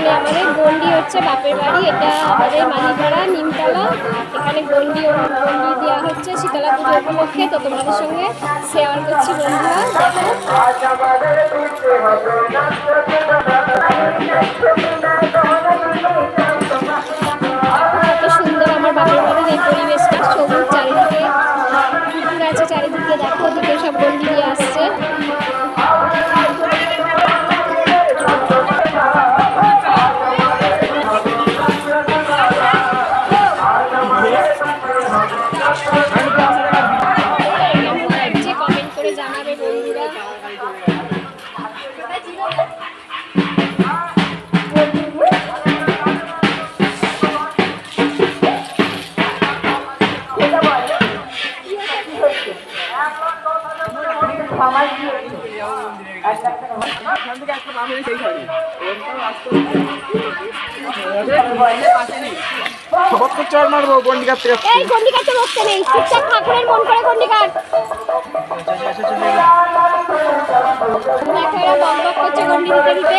এখানে আমাদের গন্ডি হচ্ছে বাপের বাড়ি, এটা আমাদের মালিপাড়া নিমতলা। এখানে গন্ডি গন্ডি দেওয়া হচ্ছে শীতলা পুজো উপলক্ষে। তো তোমাদের সঙ্গে শেয়ার করছি বন্ধুরা কত সুন্দর আমার বাপের বাড়ির এই পরিবেশটা, সবুজ চারিদিকে আছে চারিদিকে, দেখো। সবার তো চড় মারবো গন্ডি কাটতে কাটতে এই গন্ডি কাটতে বসতে নেই চুপচাপ ঠাকুরের মন করে গন্ডি কাট দেখো এরা বকবক করছে গন্ডি দিতে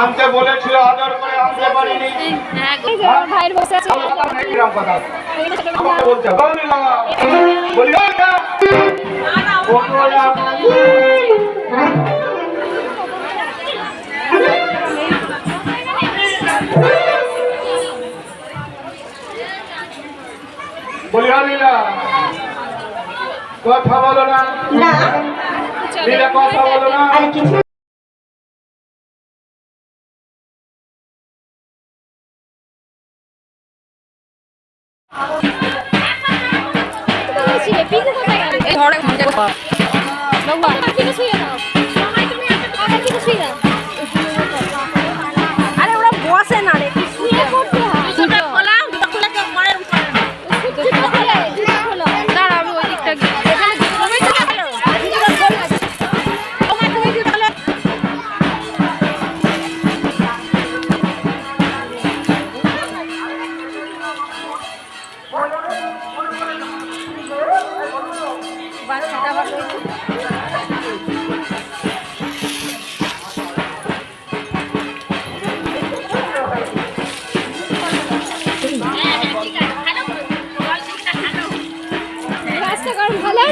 আনতে বলেছিল আদর করে আনতে পারিনি। এই যে আমার ভাইয়ের বসে আছে। কথা বলি না। হ্যাঁ কথা বলো না। লীলা বাবা আর কিছু বলছি, পিকু কোথায় গেল? বাবা, আমার শুয়ে দাও। বাচ্চাটা আছে?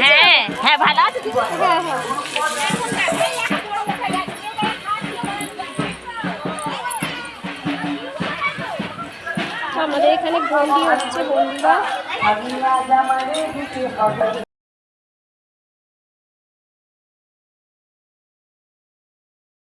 হ্যাঁ হ্যাঁ ভালো আছে হ্যাঁ, হ্যাঁ। আমাদের এখানে গন্ডি হচ্ছে বন্ধুরা